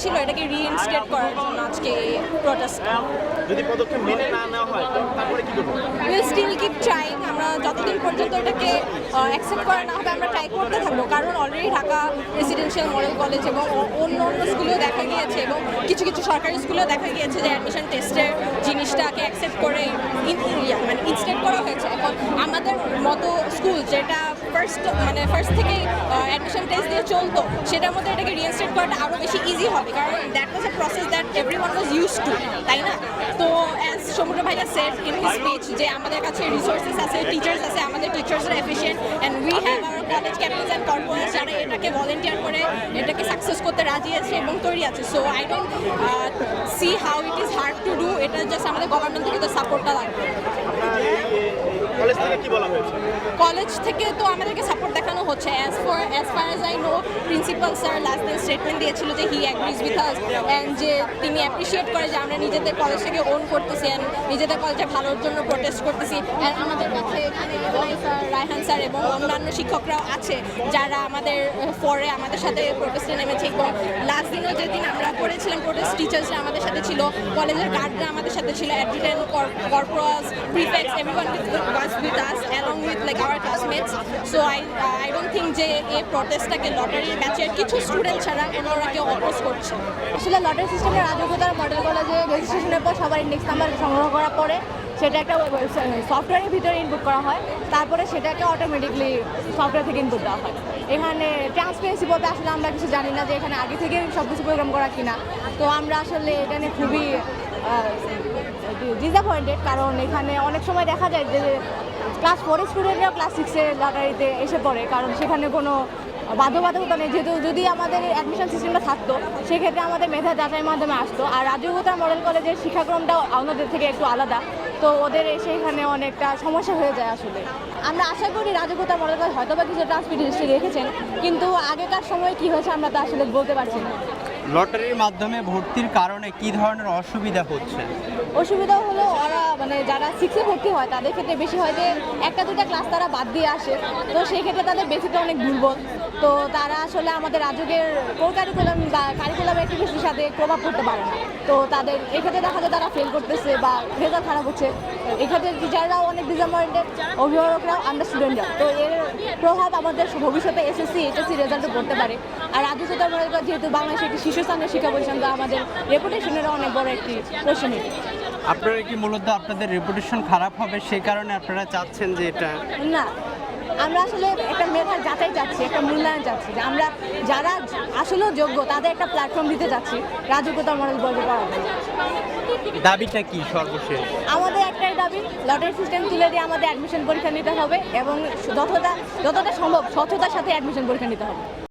Reinstate করার জন্য আজকে প্রোটেস্ট যদি পদক্ষেপ মেনে না নেওয়া হয় তারপরে কি করব? উইল স্টিল কিপ ট্রাইং আমরা যতদিন পর্যন্ত এটাকে অ্যাকসেপ্ট করা না হবে আমরা ট্রাই করতে থাকব। কারণ already Dhaka residential model college এবং অন্য অন্য স্কুলেও দেখা গিয়েছে এবং কিছু কিছু সরকারি স্কুলেও দেখা গিয়েছে যে অ্যাডমিশন টেস্টের জিনিসটাকে অ্যাকসেপ্ট করে ইনস্টেট করা হয়েছে। এখন আমাদের মতো স্কুল যেটা ফার্স্ট মানে ফার্স্ট থেকে অ্যাডমিশন টেস্ট দিয়ে চলতো, সেটার মধ্যে এটাকে রিইনস্টেট করাটা আরও বেশি ইজি হবে। কারণ that was a process that every one was use to তাই না? তো অ্যাজ সমুদ্র ভাইয়া সেট ইন হিস স্পিচ যে আমাদের কাছে রিসোর্সেস আছে টিচার্স আছে, আমাদের টিচার্সরা efficient and we have our college captains and corporate যারা এটাকে ভলেন্টিয়ার করে, এটাকে সাকসেস করতে রাজি আছে এবং তৈরি আছে। So I don't see how it is hard to just আমাদের গভর্নমেন্ট থেকে তো সাপোর্টটা লাগবে। কলেজ থেকে কি বলা হয়েছে? কলেজ থেকে তো আমাদেরকে সাপোর্ট দেখানো হচ্ছে। As for as far as I know principal sir last দিন স্টেটমেন্ট দিয়েছিল যে he agrees with us and যে তিনি অ্যাপ্রিসিয়েট করে যে আমরা নিজেদের কলেজটাকে ওন করতেছি অ্যান্ড নিজেদের কলেজে ভালোর জন্য প্রোটেস্ট করতেছি। অ্যান্ড আমাদের কাছে এখানে স্যার রায়হান স্যার এবং অন্যান্য শিক্ষকরাও আছে যারা আমাদের পরে আমাদের সাথে প্রোটেস্টে নেমেছে এবং লাস্ট দিনও যেদিন আমরা করেছিলাম প্রোটেস্ট টিচার্সরা আমাদের সাথে ছিল কলেজের গার্ডরা আমাদের সাথে ছিল অ্যাডমিটেন্ট corporals prefects everyone was with us along with like our classmates so I I don't think যে এই প্রোটেস্টটাকে লটারির ব্যাচের কিছু স্টুডেন্ট ছাড়া অন্যরা কেউ অপোজ করছে। আসলে লটারি সিস্টেমের রাজকতার মডেল কলেজে রেজিস্ট্রেশনের পর সবার ইন্ডেক্স নাম্বার সংগ্রহ করার পরে সেটা একটা সফটওয়্যারের ভিতরে ইনপুট করা হয়। তারপরে সেটাকে অটোমেটিকলি সফটওয়্যার থেকে ইনপুট দেওয়া হয়। এখানে ট্রান্সপারেন্সি বলতে আসলে আমরা কিছু জানি না যে এখানে আগে থেকে সব কিছু প্রোগ্রাম করা কিনা। তো আমরা আসলে এটা নিয়ে খুবই ডিসঅ্যাপয়েন্টেড কারণ এখানে অনেক সময় দেখা যায় যে ক্লাস ফোরের স্টুডেন্টরাও ক্লাস সিক্সের লটারিতে এসে পড়ে, কারণ সেখানে কোনো বাধ্যবাধকতা নেই। যেহেতু যদি আমাদের অ্যাডমিশন সিস্টেমটা থাকতো, সেক্ষেত্রে আমাদের মেধা যাচাইয়ের মাধ্যমে আসতো। আর রাজীবতার মডেল কলেজের শিক্ষাক্রমটাও অন্যদের থেকে একটু আলাদা। তো ওদের এসে এখানে অনেকটা সমস্যা হয়ে যায় আসলে। আমরা আশা করি রাজকতার মডেল কলেজ হয়তো বা কিছু ট্রান্সপিডেন্সি রেখেছেন, কিন্তু আগেকার সময় কি হয়েছে আমরা তো আসলে বলতে পারছি না। লটারির মাধ্যমে ভর্তির কারণে কি ধরনের অসুবিধা হচ্ছে? অসুবিধা হলো ওরা মানে যারা সিক্সে ভর্তি হয়, তাদের ক্ষেত্রে বেশি হয় যে একটা দুটা ক্লাস তারা বাদ দিয়ে আসে। তো সেই ক্ষেত্রে তাদের বেসিকটা অনেক দুর্বল। তো তারা আসলে আমাদের রাজকের কোর কারিকুলাম বা কারিকুলাম অ্যাক্টিভিটির সাথে প্রভাব পড়তে পারে না। তো তাদের, এক্ষেত্রে দেখা যায় তারা ফেল করতেছে বা রেজাল্ট খারাপ হচ্ছে। এক্ষেত্রে টিচাররাও অনেক ডিসঅ্যাপয়েন্টেড অভিভাবকরাও আমরা স্টুডেন্টরা তো এর প্রভাব আমাদের ভবিষ্যতে এসএসসি এইচএসসি রেজাল্টে পড়তে পারে। আর মনে করেন যেহেতু বাংলাদেশে একটি শীর্ষস্থানীয় শিক্ষা প্রতিষ্ঠান তো আমাদের রেপুটেশনের অনেক বড় একটি প্রশ্ন আপনারা কি মূলত আপনাদের রেপুটেশন খারাপ হবে সেই কারণে আপনারা চাচ্ছেন যে এটা? না আমরা আসলে একটা মেধার যাচাই চাচ্ছি একটা মূল্যায়ন চাচ্ছি যে আমরা যারা আসলেও যোগ্য তাদের একটা প্ল্যাটফর্ম দিতে চাচ্ছি। রাজকতার মডেল বলতে পারব দাবিটা কি সর্বশেষ? আমাদের একটাই দাবি লটারি সিস্টেম তুলে দিয়ে আমাদের অ্যাডমিশন পরীক্ষা নিতে হবে এবং যতটা যতটা সম্ভব স্বচ্ছতার সাথে অ্যাডমিশন পরীক্ষা নিতে হবে।